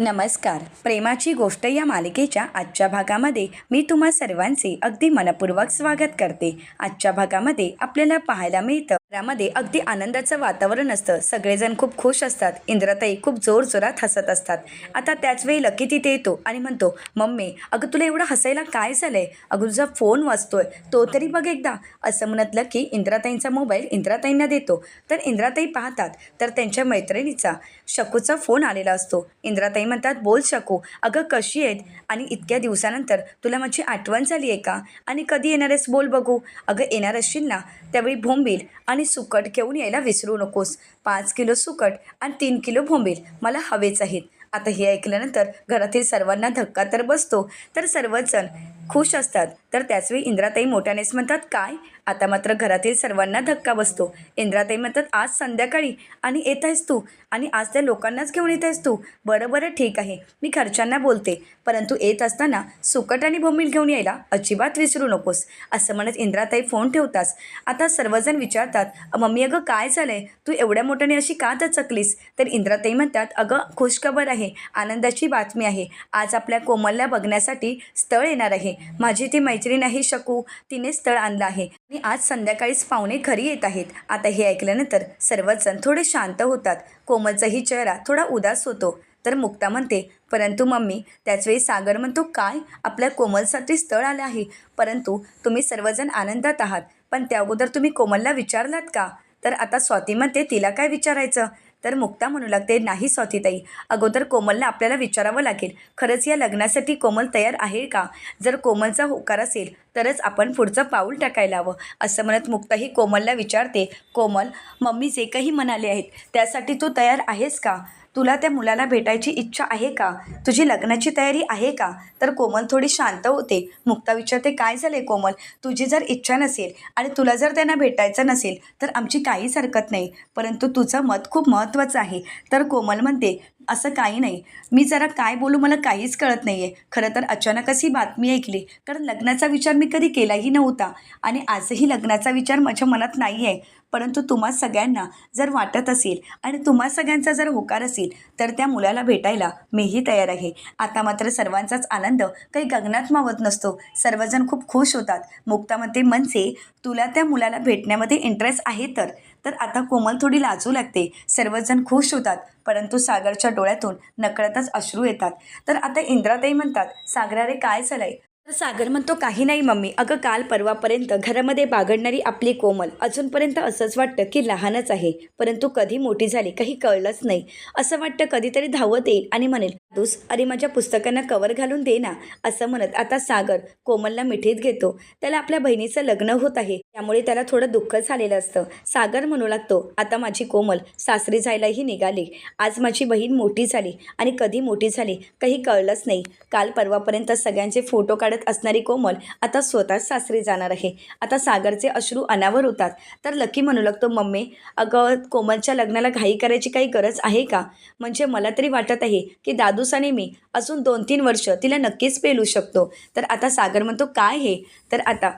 नमस्कार. प्रेमाची गोष्ट या मालिकेच्या आजच्या भागामध्ये मी तुम्हा सर्वांचे अगदी मनपूर्वक स्वागत करते. आजच्या भागामध्ये आपल्याला पाहायला मिळतं घरामध्ये अगदी आनंदाचं वातावरण असतं. सगळेजण खूप खुश असतात. इंद्रताई खूप जोरजोरात हसत असतात. आता त्याच वेळी लकी तिथे येतो आणि म्हणतो मम्मी अगं तुला एवढं हसायला काय झालंय? अगं तुझा फोन वाचतोय तो तरी बघ एकदा. असं म्हणत लकी इंद्राताईंचा मोबाईल इंद्राताईंना देतो. तर इंद्राताई पाहतात तर त्यांच्या मैत्रिणीचा शकूचा फोन आलेला असतो. इंद्राताई म्हणतात बोल शकू. अगं कशी आहेत? आणि इतक्या दिवसानंतर तुला माझी आठवण झाली आहे का? आणि कधी येणार आहेस बोल बघू. अगं येणार असशील ना? त्यावेळी भोंबील आणि सुकट घेऊन यायला विसरू नकोस. पाच किलो सुकट आणि तीन किलो भोंबेल मला हवेच आहेत. आता हे ऐकल्यानंतर घरातील सर्वांना धक्का तर बसतो तर सर्वजण खुश असतात. तर त्याचवेळी इंद्राताई मोठ्यानेच म्हणतात काय? आता मात्र घरातील सर्वांना धक्का बसतो. इंद्राताई म्हणतात आज संध्याकाळी आणि येत आहेस तू आणि आज त्या लोकांनाच घेऊन येत आहेस तू. बरं बरं ठीक आहे. मी खर्चांना बोलते. परंतु येत असताना सुकट आणि भोंबील घेऊन यायला अजिबात विसरू नकोस. असं म्हणत इंद्राताई फोन ठेवतास आता सर्वजण विचारतात मम्मी अगं काय झालं आहे तू एवढ्या मोठ्याने अशी का दचकलीस? तर इंद्राताई म्हणतात अगं खुशखबर आहे. आनंदाची बातमी आहे. आज आपल्या कोमलला बघण्यासाठी स्थळ येणार आहे. माझी ती मैत्रीण आहे शकू. तिने स्थळ आणलं आहे. की आज संध्याकाळीच पाहुणे घरी येत आहेत. आता हे ऐकल्यानंतर सर्वजण थोडे शांत होतात. कोमलचाही चेहरा थोडा उदास होतो. तर मुक्ता म्हणते परंतु मम्मी त्याचवेळी सागर म्हणतो काय? आपल्या कोमलसाठी स्थळ आलं आहे. परंतु तुम्ही सर्वजण आनंदात आहात. पण त्या अगोदर तुम्ही कोमलला विचारलात का? तर आता स्वाती म्हणते तिला काय विचारायचं? तर मुक्ता म्हणू लागते नाही स्वातीताई अगोदर कोमलला आपल्याला विचारावं लागेल खरंच या लग्नासाठी कोमल तयार आहे का? जर कोमलचा होकार असेल तरच आपण पुढचं पाऊल टाकायला हवं असं म्हणत मुक्ताही कोमलला विचारते. कोमल मम्मी जे काही म्हणाले आहेत त्यासाठी तू तयार आहेस का? तुला त्या मुलाला भेटायची इच्छा आहे का? तुझी लग्नाची तयारी आहे का? तर कोमल थोडी शांत होते. मुक्ता विचारते काय झाले कोमल? तुझी जर इच्छा नसेल आणि तुला जर त्यांना भेटायचं नसेल तर आमची काहीच हरकत नाही. परंतु तुझं मत खूप महत्त्वाचं आहे. तर कोमल म्हणते असं काही नाही. मी जरा काय बोलू मला काहीच कळत नाही आहे खरं तर अचानकच ही बातमी ऐकली. कारण लग्नाचा विचार मी कधी केलाही नव्हता. आणि आजही लग्नाचा विचार माझ्या मनात नाही आहे परंतु तुम्हा सगळ्यांना जर वाटत असेल आणि तुम्हा सगळ्यांचा जर होकार असेल तर त्या मुलाला भेटायला मीही तयार आहे. आता मात्र सर्वांचाच आनंद काही गगनात मावत नसतो. सर्वजण खूप खुश होतात. मुक्तामध्ये मनसे तुला त्या मुलाला भेटण्यामध्ये इंटरेस्ट आहे तर. तर आता कोमल थोडी लाजू लागते. सर्वजण खुश होतात परंतु सागरच्या डोळ्यातून नकळतच अश्रू येतात. तर आता इंद्राताई म्हणतात सागरा रे काय झालंय? तर सागर म्हणतो काही नाही मम्मी. अगं काल परवापर्यंत घरामध्ये बागडणारी आपली कोमल अजूनपर्यंत असंच वाटतं की लहानच आहे. परंतु कधी मोठी झाली काही कळलंच नाही. असं वाटतं कधीतरी धावत येईल आणि म्हणेल दूस अरे माझ्या पुस्तकांना कवर घालून दे ना. असं म्हणत आता सागर कोमलला मिठीत घेतो. त्याला आपल्या बहिणीचं लग्न होत आहे. त्यामुळे त्याला थोडं दुःख झालेलं असतं. सागर म्हणू लागतो आता माझी कोमल सासरी जायलाही निघाली. आज माझी बहीण मोठी झाली आणि कधी मोठी झाली काही कळलंच नाही. काल परवापर्यंत सगळ्यांचे फोटो काढत असणारी कोमल आता स्वतःच सासरी जाणार आहे. आता सागरचे अश्रू अनावर होतात तर लकी म्हणू लागतो मम्मी अगं कोमलच्या लग्नाला घाई करायची काही गरज आहे का? म्हणजे मला तरी वाटत आहे की दादूस आणि मी अजून दोन तीन वर्ष तिला नक्कीच पेलू शकतो. तर आता सागर म्हणतो काय हे? तर आता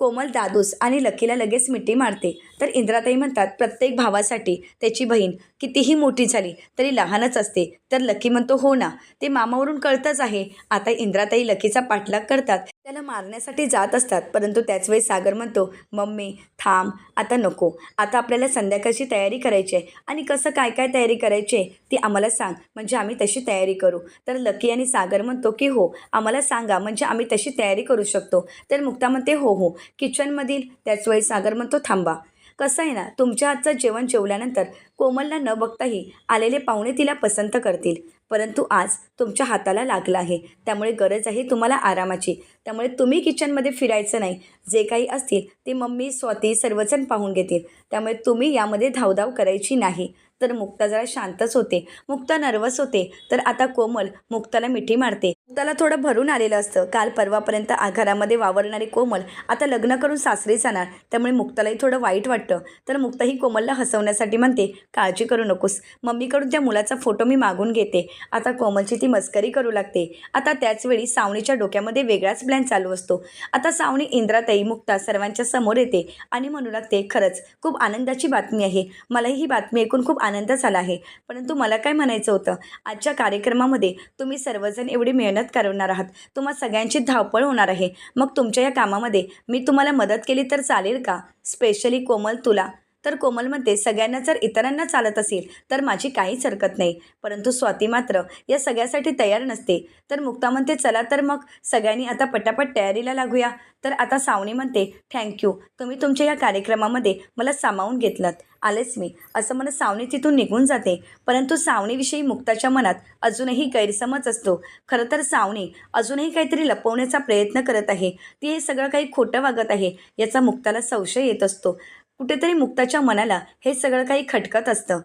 कोमल दादूस आणि लकीला लगेच मिठी मारते. तर इंद्राताई म्हणतात प्रत्येक भावासाठी त्याची बहीण कितीही मोठी झाली तरी लहानच असते. तर लकी म्हणतो हो ना ते मामावरून कळतंच आहे. आता इंद्राताई लकीचा पाठलाग करतात. त्याला मारण्यासाठी जात असतात. परंतु त्याच वेळी सागर म्हणतो मम्मी थांब आता नको. आता आपल्याला संध्याकाळची तयारी करायची आहे. आणि कसं काय काय तयारी करायची आहे ती आम्हाला सांग. म्हणजे आम्ही तशी तयारी करू. तर लकी आणि सागर म्हणतो की हो आम्हाला सांगा. म्हणजे आम्ही तशी तयारी करू शकतो. तर मुक्ता म्हणते हो हो. किचनमधील त्याच वेळी सागर म्हणतो थांबा. कसं आहे ना तुमच्या हातचं जेवण जेवल्यानंतर कोमलला न बघताही आलेले पाहुणे तिला पसंत करतील. परंतु आज तुमच्या हाताला लागला आहे. त्यामुळे गरज आहे तुम्हाला आरामाची. त्यामुळे तुम्ही किचनमध्ये फिरायचं नाही. जे काही असतील ते मम्मी स्वाती सर्वजण पाहून घेतील. त्यामुळे तुम्ही यामध्ये धावधाव करायची नाही. तर मुक्ता जरा शांतच होते. मुक्ता नर्वस होते. तर आता कोमल मुक्ताला मिठी मारते. त्याला थोडं भरून आलेलं असतं. काल परवापर्यंत आघारामध्ये वावरणारे कोमल आता लग्न करून सासरी जाणार त्यामुळे मुक्तालाही थोडं वाईट वाटतं. तर मुक्ताही कोमलला हसवण्यासाठी म्हणते काळजी करू नकोस. मम्मीकडून त्या मुलाचा फोटो मी मागून घेते आता कोमलची ती मस्करी करू लागते. आता त्याचवेळी सावणीच्या डोक्यामध्ये वेगळाच प्लॅन चालू असतो. आता सावणी इंद्राताई मुक्ता सर्वांच्या समोर येते आणि म्हणू लागते खरंच खूप आनंदाची बातमी आहे. मलाही ही बातमी ऐकून खूप आनंद झाला आहे. परंतु मला काय म्हणायचं होतं? आजच्या कार्यक्रमामध्ये तुम्ही सर्वजण एवढी मेहनत करणार आहात. तुम्हा सगळ्यांची धावपळ होणार आहे. मग तुमच्या या कामामध्ये मी तुम्हाला मदत केली तर चालेल का? स्पेशली कोमल तुला. तर कोमल म्हणते सगळ्यांना जर इतरांना चालत असेल तर माझी काहीच हरकत नाही. परंतु स्वाती मात्र या सगळ्यासाठी तयार नसते. तर मुक्ता म्हणते चला तर मग सगळ्यांनी आता पटापट तयारीला लागूया. तर आता सावणी म्हणते थँक्यू तुम्ही तुमच्या या कार्यक्रमामध्ये मला सामावून घेतलं आलेच मी. असं म्हणत सावणी तिथून निघून जाते. परंतु सावणीविषयी मुक्ताच्या मनात अजूनही गैरसमज असतो. खरं तर सावणी अजूनही काहीतरी लपवण्याचा प्रयत्न करत आहे. ती हे सगळं काही खोटं वागत आहे याचा मुक्ताला संशय येत असतो. कुठेतरी मुक्ताच्या मनाला हे सगळं काही खटकत असतं.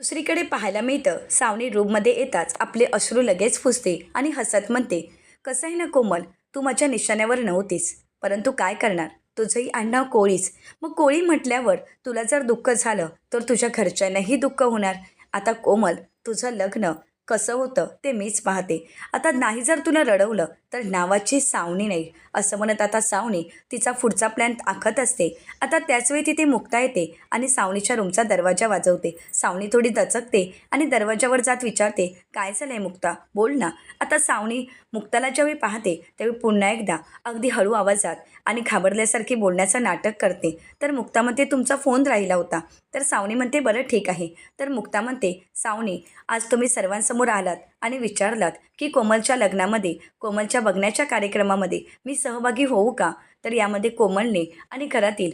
दुसरीकडे पाहायला मिळतं सावनी रूममध्ये येताच आपले अश्रू लगेच फुसते आणि हसत म्हणते कसं आहे ना कोमल तू माझ्या निशाण्यावर नव्हतीस. परंतु काय करणार? तुझंही आडनाव कोळीच. मग कोळी म्हटल्यावर तुला जर दुःख झालं तर तुझ्या घरच्यांनाही दुःख होणार. आता कोमल तुझं लग्न कसं होतं ते मीच पाहते. आता नाही जर तुला रडवलं तर नावाची सावणी नाही. असं म्हणत आता सावणी तिचा पुढचा प्लॅन आखत असते. आता त्याचवेळी तिथे मुक्ता येते आणि सावणीच्या रूमचा दरवाजा वाजवते. सावणी थोडी दचकते आणि दरवाजावर जात विचारते काय झालं आहे मुक्ता? बोल ना. आता सावणी मुक्ताला ज्यावेळी पाहते त्यावेळी पुन्हा एकदा अगदी हळू आवाजात आणि घाबरल्यासारखी बोलण्याचं नाटक करते. तर मुक्ता म्हणते तुमचा फोन राहिला होता. तर सावणी म्हणते बरं ठीक आहे. तर मुक्ता म्हणते सावणी आज तुम्ही सर्वांसमोर आलात आणि विचारलात की कोमलच्या लग्नामध्ये कोमलच्या बघण्याच्या कार्यक्रमामध्ये मी सहभागी होऊ का? तर यामध्ये कोमलने आणि घरातील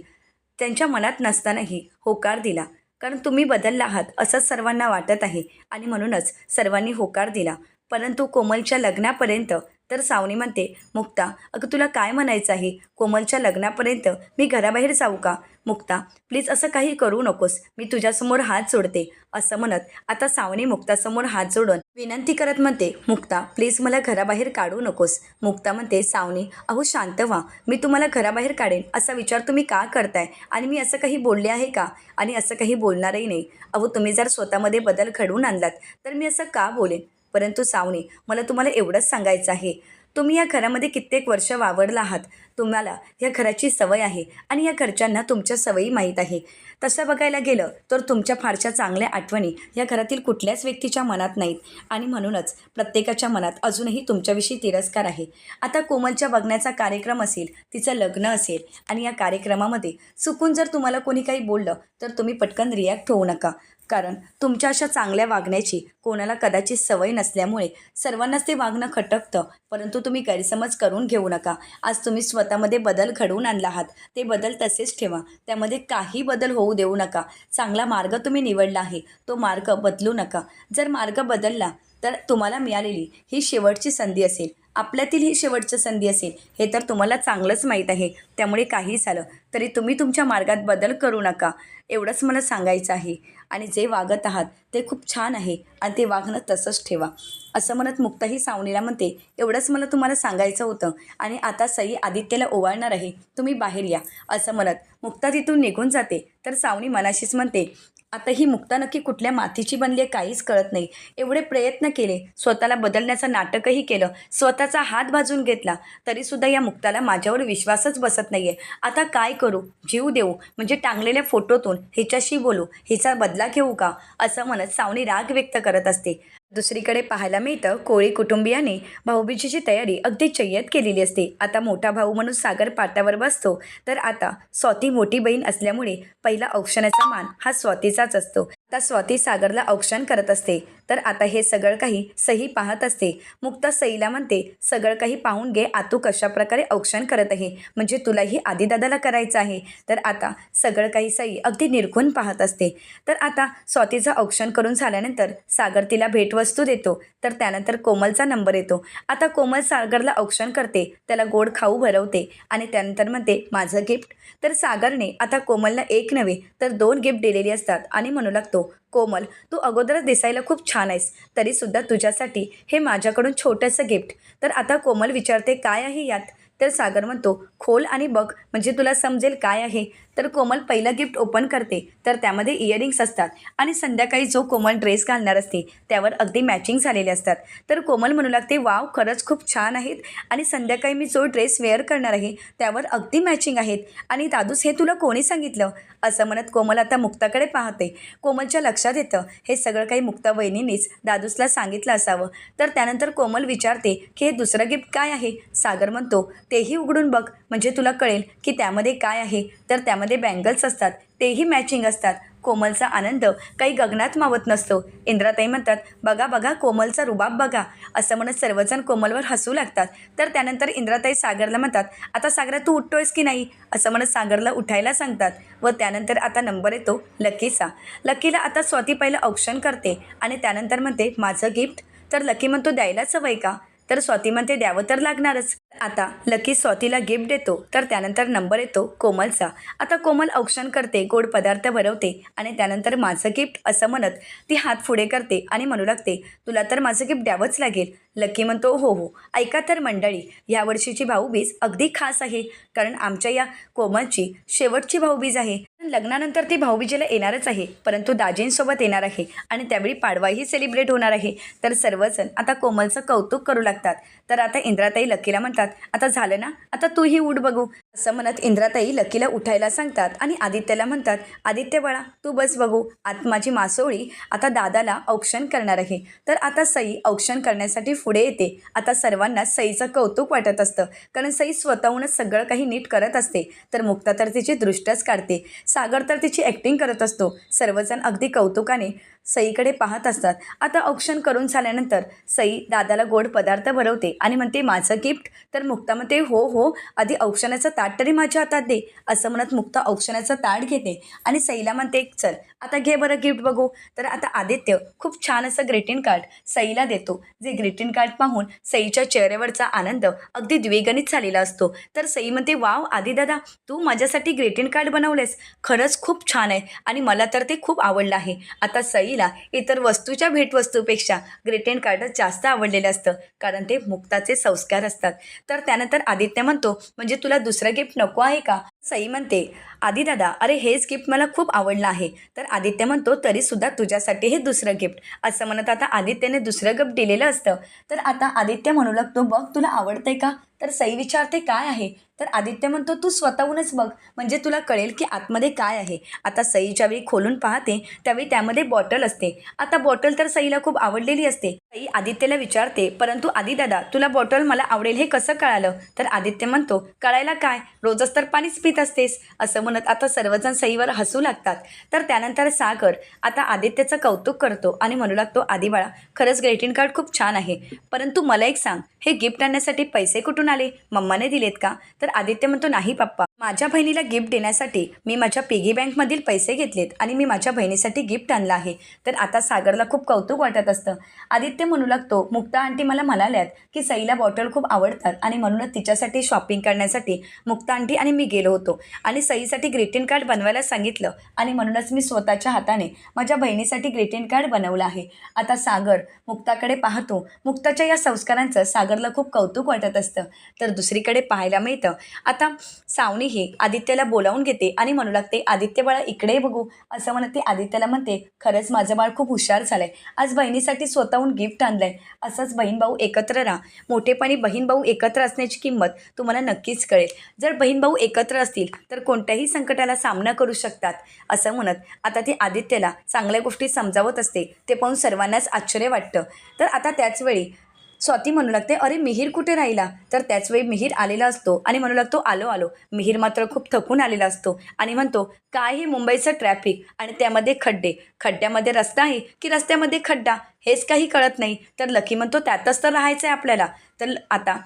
त्यांच्या मनात नसतानाही होकार दिला. कारण तुम्ही बदलला आहात असंच सर्वांना वाटत आहे. आणि म्हणूनच सर्वांनी होकार दिला. परंतु कोमलच्या लग्नापर्यंत तर सावनी म्हणते मुक्ता अगं तुला काय म्हणायचं आहे? कोमलच्या लग्नापर्यंत मी घराबाहेर जाऊ का? मुक्ता प्लीज असं काही करू नकोस. मी तुझ्यासमोर हात जोडते. असं म्हणत आता सावनी मुक्तासमोर हात जोडून विनंती करत म्हणते मुक्ता प्लीज मला घराबाहेर काढू नकोस. मुक्ता म्हणते सावनी अहो शांत व्हा. मी तुम्हाला घराबाहेर काढेन. असा विचार तुम्ही का करताय? आणि मी असं काही बोलले आहे का? आणि असं काही बोलणारही नाही. अहो तुम्ही जर स्वतःमध्ये बदल घडवून आणलात तर मी असं का बोलेन? परंतु सावनी मला तुम्हाला एवढंच सांगायचं आहे. तुम्ही या घरामध्ये कित्येक वर्ष वावरला आहात. तुम्हाला या घराची सवय आहे आणि या घरच्यांना तुमच्या सवयी माहीत आहे. तसं बघायला गेलं तर तुमच्या फारशा चांगल्या आठवणी या घरातील कुठल्याच व्यक्तीच्या मनात नाहीत. आणि म्हणूनच प्रत्येकाच्या मनात अजूनही तुमच्याविषयी तिरस्कार आहे. आता कोमलच्या बघण्याचा कार्यक्रम असेल तिचं लग्न असेल आणि या कार्यक्रमामध्ये चुकून जर तुम्हाला कोणी काही बोललं तर तुम्ही पटकन रिॲक्ट होऊ नका. कारण तुमच्या अशा चांगल्या वागण्याची कोणाला कदाचित सवय नसल्यामुळे सर्वांनाच ते वागणं खटकतं परंतु तुम्ही गैरसमज करून घेऊ नका. आज तुम्ही स्व स्वतःमध्ये बदल घडवून आणला आहात. ते बदल तसेच ठेवा. त्यामध्ये काही बदल होऊ देऊ नका. चांगला मार्ग तुम्ही निवडला आहे. तो मार्ग बदलू नका. जर मार्ग बदलला तर तुम्हाला मिळालेली ही शेवटची संधी असेल. आपल्यातील ही शेवटची संधी असेल हे तर तुम्हाला चांगलंच माहीत आहे. त्यामुळे काही झालं तरी तुम्ही तुमच्या मार्गात बदल करू नका. एवढंच मला सांगायचं आहे. आणि जे वागत आहात ते खूप छान आहे आणि ते वागणं तसंच ठेवा. असं म्हणत मुक्ताही सावणीला म्हणते एवढंच मला तुम्हाला सांगायचं होतं आणि आता सई आदित्यला ओवाळणार आहे. तुम्ही बाहेर या. असं म्हणत मुक्ता तिथून निघून जाते. तर सावणी मनाशीच म्हणते आता ही मुक्ता नक्की कुठल्या मातीची बनली आहे काहीच कळत नाही. एवढे प्रयत्न केले. स्वतःला बदलण्याचं नाटकही केलं. स्वतःचा हात भाजून घेतला. तरीसुद्धा या मुक्ताला माझ्यावर विश्वासच बसत नाही आहे आता काय करू? जीव देऊ? म्हणजे टांगलेल्या फोटोतून हिच्याशी बोलू? हिचा बदला घेऊ का? असं म्हणत सावणी राग व्यक्त करत असते. दुसरीकडे पाहायला मिळतं कोळी कुटुंबियाने भाऊबीजेची तयारी अगदी चय्यत केलेली असते. आता मोठा भाऊ म्हणून सागर पाटावर बसतो तर आता स्वाती मोठी बहीण असल्यामुळे पहिला औक्षणाचा मान हा स्वातीचाच असतो. आता स्वाती सागरला औक्षण करत असते. तर आता हे सगळं काही सही पाहत असते. मुक्ता सईला म्हणते सगळं काही पाहून घे आतू कशा प्रकारे औक्षण करत आहे? म्हणजे तुलाही आदिदादाला करायचं आहे. तर आता सगळं काही सई अगदी निरखून पाहत असते. तर आता स्वातीचं औक्षण करून झाल्यानंतर सागर तिला भेटवस्तू देतो. तर त्यानंतर कोमलचा नंबर येतो. आता कोमल सागरला औक्षण करते. त्याला गोड खाऊ भरवते आणि त्यानंतर म्हणते माझं गिफ्ट. तर सागरने आता कोमलला एक नव्हे तर दोन गिफ्ट दिलेली असतात आणि म्हणू लागतो कोमल तू अगोदरच दिसायला खूप छान छान आहेस तरीसुद्धा तुझ्यासाठी हे माझ्याकडून छोटंसं गिफ्ट. तर आता कोमल विचारते काय आहे यात? तर सागर म्हणतो खोल आणि बघ म्हणजे तुला समजेल काय आहे. तर कोमल पहिलं गिफ्ट ओपन करते तर त्यामध्ये इयरिंग्स असतात. आणि संध्याकाळी जो कोमल ड्रेस घालणार असते त्यावर अगदी मॅचिंग झालेले असतात. तर कोमल म्हणू लागते वाव खरंच खूप छान आहेत. आणि संध्याकाळी मी जो ड्रेस वेअर करणार आहे त्यावर अगदी मॅचिंग आहेत. आणि दादूस हे तुला कोणी सांगितलं? असं म्हणत कोमल आता मुक्ताकडे पाहते. कोमलच्या लक्षात येतं हे सगळं काही मुक्ता वहिनीनेच दादूसला सांगितलं असावं. तर त्यानंतर कोमल विचारते की हे दुसरं गिफ्ट काय आहे? सागर म्हणतो तेही उघडून बघ म्हणजे तुला कळेल की त्यामध्ये काय आहे. तर त्यामध्ये बँगल्स असतात तेही मॅचिंग असतात. कोमलचा आनंद काही गगनात मावत नसतो. इंद्राताई म्हणतात बघा बघा कोमलचा रुबाब बघा. असं म्हणत सर्वजण कोमलवर हसू लागतात. तर त्यानंतर इंद्राताई सागरला म्हणतात आता सागरा तू उठतोयस की नाही? असं म्हणत सागरला उठायला सांगतात. व त्यानंतर आता नंबर येतो लकीचा. लकीला आता स्वाती पहिलं औक्षण करते आणि त्यानंतर म्हणते माझं गिफ्ट तर लकी म्हणतो द्यायलाच हवंय का? तर स्वाती म्हणते द्यावं तर लागणारच. आता लकी स्वातीला गिफ्ट देतो तर त्यानंतर नंबर येतो कोमलचा. आता कोमल औक्षण करते गोड पदार्थ भरवते आणि त्यानंतर माझं गिफ्ट असं म्हणत ती हात पुढे करते आणि म्हणू लागते तुला तर माझं गिफ्ट द्यावंच लागेल. लकी म्हणतो हो हो ऐका तर मंडळी यावर्षीची भाऊबीज अगदी खास आहे कारण आमच्या या कोमलची शेवटची भाऊबीज आहे. लग्नानंतर ती भाऊबीजेला येणारच आहे परंतु दाजींसोबत येणार आहे आणि त्यावेळी पाडवाही सेलिब्रेट होणार आहे. तर सर्वजण आता कोमलचं कौतुक करू लागतात. तर आता इंद्राताई लकीला म्हणतात आता झालं ना? आता तूही उठ बघू. असं म्हणत इंद्राताई लकीला उठायला सांगतात आणि आदित्यला म्हणतात आदित्य बाळा तू बस बघू आत माझी मासोळी आता दादाला औक्षण करणार आहे. तर आता सई औक्षण करण्यासाठी पुढे येते. आता सर्वांना सईचं कौतुक वाटत असतं. कारण सई स्वतःहूनच सगळं काही नीट करत असते. तर मुक्ता तर तिची दृष्टच काढते. सागर तर तिची ॲक्टिंग करत असतो. सर्वजण अगदी कौतुकाने सईकडे पाहत असतात. आता औक्षण करून झाल्यानंतर सई दादाला गोड पदार्थ भरवते आणि म्हणते माझं गिफ्ट तर मुक्ता म्हणते हो हो. आधी औक्षणाचं ताट तरी माझ्या हातात दे. असं म्हणत मुक्ता औक्षणाचं ताट घेते. आणि सईला म्हणते चल आता घे बरं गिफ्ट बघू. तर आता आदित्य खूप छान असं ग्रीटिंग कार्ड सईला देतो. जे ग्रीटिंग कार्ड पाहून सईच्या चेहऱ्यावरचा आनंद अगदी द्विगणित झालेला असतो. तर सई म्हणते वाव आदिदादा तू माझ्यासाठी ग्रीटिंग कार्ड बनवलेस. खरंच खूप छान आहे आणि मला तर ते खूप आवडलं आहे. आता सईला इतर वस्तूच्या भेटवस्तूपेक्षा ग्रीटिंग कार्ड जास्त आवडलेलं असतं. कारण ते मुक्ताचे संस्कार असतात. तर त्यानंतर आदित्य म्हणतो म्हणजे तुला दुसरं गिफ्ट नको आहे का? सई म्हणते आदिदादा अरे हेच गिफ्ट मला खूप आवडलं आहे. तर आदित्य म्हणतो तरीसुद्धा तुझ्यासाठी हे दुसरं गिफ्ट असं म्हणत आता आदित्यने दुसरं गिफ्ट दिलेलं असतं. तर आता आदित्य म्हणू लागतो बघ तुला आवडतंय का? तर सई विचारते काय आहे? तर आदित्य म्हणतो तू स्वतःहूनच बघ म्हणजे तुला कळेल की आतमध्ये काय आहे. आता सईच्या ज्यावेळी खोलून पाहते त्यावेळी त्यामध्ये बॉटल असते. आता बॉटल तर सईला खूप आवडलेली असते. सई आदित्यला विचारते परंतु आदिदादा तुला बॉटल मला आवडेल हे कसं कळालं? तर आदित्य म्हणतो कळायला काय? रोजच तर पाणीच पित असतेस. असं म्हणत आता सर्वजण सईवर हसू लागतात. तर त्यानंतर सागर आता आदित्यचं कौतुक करतो आणि म्हणू लागतो आदिबाळा खरंच ग्रेटिंग कार्ड खूप छान आहे. परंतु मला एक सांग हे गिफ्ट आणण्यासाठी पैसे कुठून आले मम्माने दिलेत का? तर आदित्य म्हणतो नाही पप्पा माझ्या बहिणीला गिफ्ट देण्यासाठी मी माझ्या पिगी बँकमधील पैसे घेतलेत आणि मी माझ्या बहिणीसाठी गिफ्ट आणलं आहे. तर आता सागरला खूप कौतुक वाटत असतं. आदित्य म्हणू लागतो मुक्ता आंटी मला म्हणाल्यात की सईला बॉटल खूप आवडतात आणि म्हणूनच तिच्यासाठी शॉपिंग करण्यासाठी मुक्ता आंटी आणि मी गेलो होतो. आणि सईसाठी ग्रीटिंग कार्ड बनवायला सांगितलं आणि म्हणूनच मी स्वतःच्या हाताने माझ्या बहिणीसाठी ग्रीटिंग कार्ड बनवलं आहे. आता सागर मुक्ताकडे पाहतो. मुक्ताच्या या संस्कारांचं सागरला खूप कौतुक वाटत असतं. तर दुसरीकडे पाहायला मिळतं. आता सावनी ही आदित्यला बोलावून घेते आणि म्हणू लागते आदित्य बाळा इकडे बघू. असं म्हणत ते आदित्यला म्हणते खरंच माझं बाळ खूप हुशार झालं आहे आज बहिणीसाठी स्वतःहून गिफ्ट आणलं आहे असंच बहीण भाऊ एकत्र राहा. मोठेपणी बहीण भाऊ एकत्र असण्याची किंमत तुम्हाला नक्कीच कळेल. जर बहीण भाऊ एकत्र असतील तर कोणत्याही संकटाला सामना करू शकतात. असं म्हणत आता ती आदित्यला चांगल्या गोष्टी समजावत असते. ते पाहून सर्वांनाच आश्चर्य वाटतं. तर आता त्याचवेळी स्वाती म्हणू लागते अरे मिहीर कुठे राहिला? तर त्याचवेळी मिहीर आलेला असतो आणि म्हणू लागतो आलो आलो. मिहीर मात्र खूप थकून आलेला असतो आणि म्हणतो काय हे मुंबईचं ट्रॅफिक आणि त्यामध्ये खड्डे? खड्ड्यामध्ये रस्ता आहे की रस्त्यामध्ये खड्डा? हेच काही कळत नाही. तर लकी म्हणतो त्यातच तर राहायचं आहे आपल्याला. तर आता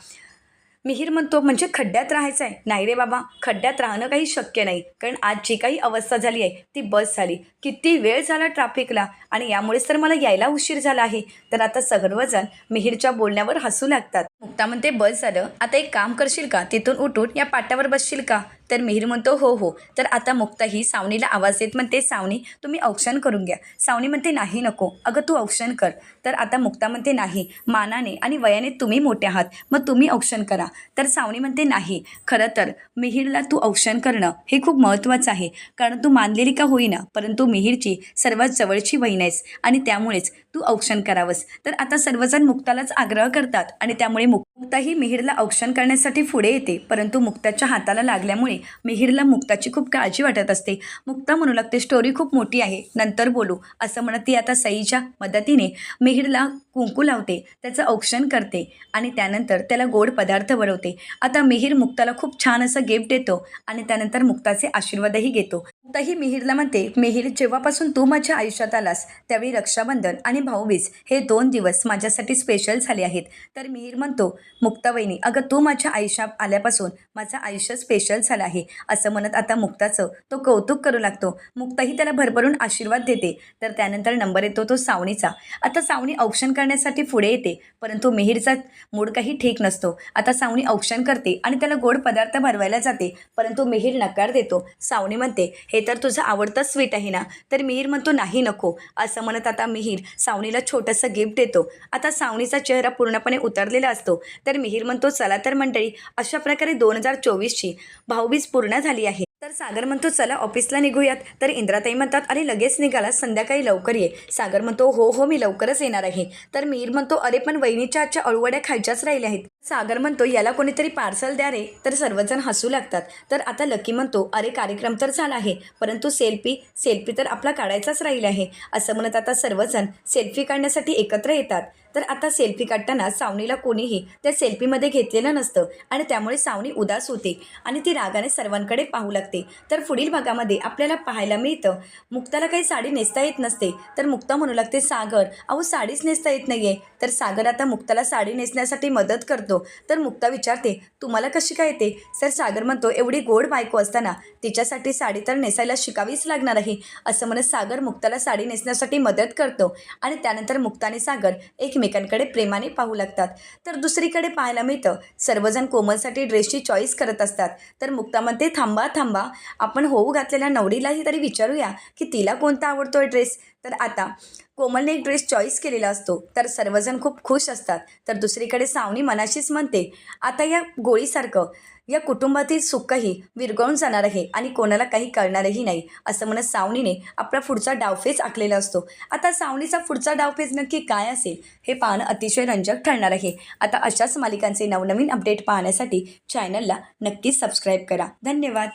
मिहीर म्हणतो म्हणजे खड्ड्यात राहायचं आहे नाही रे बाबा खड्ड्यात राहणं काही शक्य नाही. कारण आज जी काही अवस्था झाली आहे ती बस झाली. किती वेळ झाला ट्रॅफिकला आणि यामुळेच तर मला यायला उशीर झाला आहे. तर आता सर्वजण मिहीरच्या बोलण्यावर हसू लागतात. मुक्ता म्हणते बस झालं. आता एक काम करशील का? तिथून उठून या पाट्यावर बसशील का? तर मिहीर म्हणतो हो हो. तर आता मुक्ता ही सावनीला आवाज देत म्हणते सावनी तुम्ही औक्षण करून घ्या. सावनी म्हणते नाही नको. अगं तू औक्षण कर. तर आता मुक्ता म्हणते नाही. मानाने आणि वयाने तुम्ही मोठे आहात. मग तुम्ही औक्षण करा. तर सावनी म्हणते नाही. खरं तर मिहीरला तू औक्षण करणं हे खूप महत्त्वाचं आहे. कारण तू मानलेली का होईना? परंतु मिहीरची सर्वात जवळची बहीण आहेस आणि त्यामुळेच तू औक्षण करावंस. तर आता सर्वजण मुक्तालाच आग्रह करतात आणि त्यामुळे मुक्ताही मिहिरला औक्षण करण्यासाठी पुढे येते. परंतु मुक्ताच्या हाताला लागल्यामुळे मिहिरला मुक्ताची खूप काळजी वाटत असते. मुक्ता म्हणू लागते स्टोरी खूप मोठी आहे. नंतर बोलू. असं म्हणत ती आता सईच्या मदतीने मिहिरला कुंकू लावते. त्याचं औक्षण करते आणि त्यानंतर त्याला गोड पदार्थ बनवते. आता मिहीर मुक्ताला खूप छान असं गिफ्ट देतो आणि त्यानंतर मुक्ताचे आशीर्वादही घेतो. मुक्ता मिहिरला मिहीरला म्हणते मिहीर जेव्हापासून तू माझ्या आयुष्यात आलास त्यावेळी रक्षाबंधन आणि भाऊबीज हे दोन दिवस माझ्यासाठी स्पेशल झाले आहेत. तर मिहीर म्हणतो मुक्तावहिनी अगं तू माझ्या आयुष्यात आल्यापासून माझं आयुष्य स्पेशल झालं आहे. असं म्हणत आता मुक्ताचं तो कौतुक करू लागतो. मुक्ताही त्याला भरभरून आशीर्वाद देते. तर त्यानंतर नंबर येतो तो सावनीचा. आता सावनी औक्षण करण्यासाठी पुढे येते परंतु मिहीरचा मूड काही ठीक नसतो. आता सावनी औक्षण करते आणि त्याला गोड पदार्थ भरवायला जाते परंतु मिहीर नकार देतो. सावणी म्हणते हे तर तुझं आवडतं स्वीट आहे ना? तर मिहीर म्हणतो नाही नको. असं म्हणत आता मिहीर सावनीला छोटंसं गिफ्ट देतो. आता सावनीचा चेहरा पूर्णपणे उतरलेला असतो. तर मिहीर म्हणतो चला तर मंडळी अशा प्रकारे दोन हजार चोवीसची भाऊबीज पूर्ण झाली आहे. तर सागर म्हणतो चला ऑफिसला निघूयात. तर इंद्राताई म्हणतात अरे लगेच निघाला. संध्याकाळी लवकर ये. सागर म्हणतो हो हो मी लवकरच येणार आहे. तर मिहीर म्हणतो अरे पण वहिनीच्या आजच्या अळूवड्या खायच्याच राहिल्या आहेत. सागर म्हणतो याला कोणीतरी पार्सल द्या रे. तर सर्वजण हसू लागतात. तर आता लकी म्हणतो अरे कार्यक्रम तर झाला आहे परंतु सेल्फी सेल्फी तर आपला काढायचाच राहिला आहे. असं म्हणत आता सर्वजण सेल्फी काढण्यासाठी एकत्र येतात. तर आता सेल्फी काढताना सावनीला कोणीही त्या सेल्फीमध्ये घेतलेलं नसतं आणि त्यामुळे सावनी उदास होते आणि ती रागाने सर्वांकडे पाहू लागते. तर पुढील भागामध्ये आपल्याला पाहायला मिळतं मुक्ताला काही साडी नेसता येत नसते. तर मुक्ता म्हणू लागते सागर अहो साडीच नेसता येत नाहीये. तर सागर आता मुक्ताला साडी नेसण्यासाठी मदत करतो. तर मुक्ता विचारते तुम्हाला कशी काय येते? सर सागर म्हणतो एवढी गोड बायको असताना तिच्यासाठी साडी तर नेसायला शिकावीच लागणार आहे. असं म्हणत सागर मुक्ताला साडी नेसण्यासाठी मदत करतो आणि त्यानंतर मुक्ता आणि सागर एकमेकांकडे प्रेमाने पाहू लागतात. तर दुसरीकडे पाहायला मिळतं सर्वजण कोमलसाठी ड्रेसची चॉईस करत असतात. तर मुक्ता म्हणते थांबा थांबा आपण होऊ घातलेल्या नवरीलाही तरी विचारूया की तिला कोणता आवडतोय ड्रेस तर आता कोमलने एक ड्रेस चॉईस केलेला असतो. तर सर्वजण खूप खुश असतात. तर दुसरीकडे सावनी मनाशीच म्हणते आता या गोळीसारखं या कुटुंबातील सुखही विरघळून जाणार आहे आणि कोणाला काही कळणारही नाही असं म्हणत सावनीने आपला पुढचा डावफेज आखलेला असतो. आता सावनीचा पुढचा डावफेज नक्की काय असेल हे पाहणं अतिशय रंजक ठरणार आहे. आता अशाच मालिकांचे नवनवीन अपडेट पाहण्यासाठी चॅनलला नक्कीच सबस्क्राईब करा. धन्यवाद.